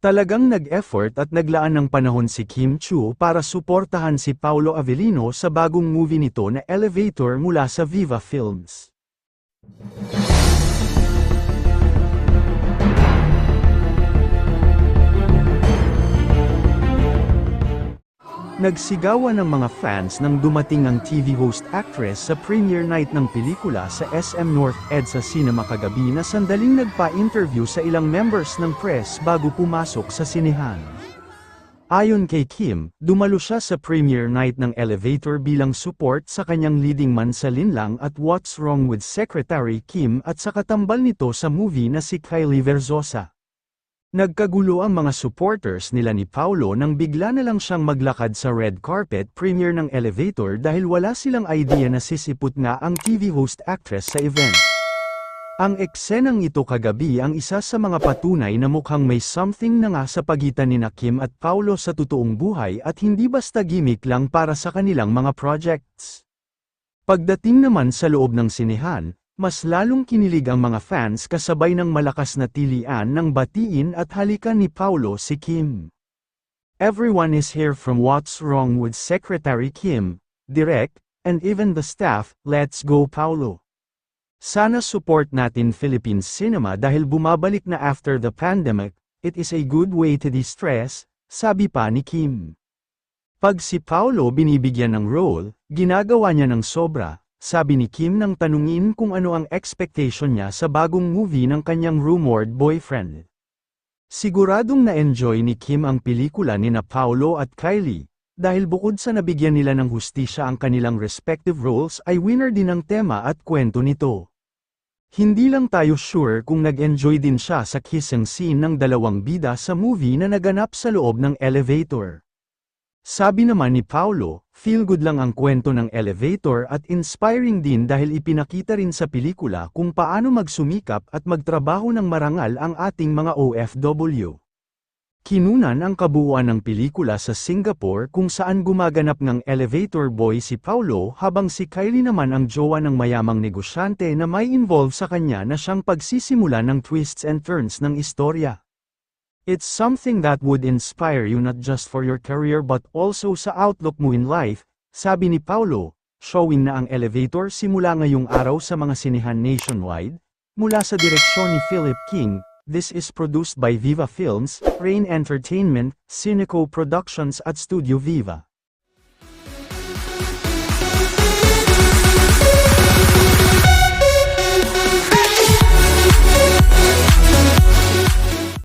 Talagang nag-effort at naglaan ng panahon si Kim Chu para suportahan si Paolo Avellino sa bagong movie nito na Elevator mula sa Viva Films. Nagsigawan ng mga fans nang dumating ang TV host actress sa premiere night ng pelikula sa SM North EDSA Cinema kagabi na sandaling nagpa-interview sa ilang members ng press bago pumasok sa sinehan. Ayon kay Kim, dumalo siya sa premiere night ng Elevator bilang support sa kanyang leading man sa Linlang at What's Wrong with Secretary Kim at sa katambal nito sa movie na si Kylie Verzosa. Nagkagulo ang mga supporters nila ni Paulo nang bigla na lang siyang maglakad sa red carpet premiere ng Elevator dahil wala silang idea na sisipot nga ang TV host actress sa event. Ang eksenang ito kagabi ang isa sa mga patunay na mukhang may something na nga sa pagitan ni Kim at Paulo sa totoong buhay at hindi basta gimmick lang para sa kanilang mga projects. Pagdating naman sa loob ng sinehan, mas lalong kinilig ang mga fans kasabay ng malakas na tilian ng batiin at halikan ni Paulo si Kim. Everyone is here from What's Wrong with Secretary Kim, Direk, and even the staff, let's go Paulo. Sana support natin Philippine cinema dahil bumabalik na after the pandemic, it is a good way to distress, sabi pa ni Kim. Pag si Paulo binibigyan ng role, ginagawa niya ng sobra, sabi ni Kim nang tanungin kung ano ang expectation niya sa bagong movie ng kanyang rumored boyfriend. Siguradong na-enjoy ni Kim ang pelikula ni na Paolo at Kylie, dahil bukod sa nabigyan nila ng hustisya ang kanilang respective roles ay winner din ang tema at kwento nito. Hindi lang tayo sure kung nag-enjoy din siya sa kissing scene ng dalawang bida sa movie na naganap sa loob ng elevator. Sabi naman ni Paulo, feel good lang ang kwento ng elevator at inspiring din dahil ipinakita rin sa pelikula kung paano magsumikap at magtrabaho ng marangal ang ating mga OFW. Kinunan ang kabuuan ng pelikula sa Singapore kung saan gumaganap ng elevator boy si Paulo habang si Kylie naman ang jowa ng mayamang negosyante na may involve sa kanya na siyang pagsisimula ng twists and turns ng istorya. It's something that would inspire you not just for your career but also sa outlook mo in life, sabi ni Paulo, showing na ang elevator simula ngayong araw sa mga sinehan nationwide, mula sa direksyon ni Philip King, this is produced by Viva Films, Rain Entertainment, Cineco Productions at Studio Viva.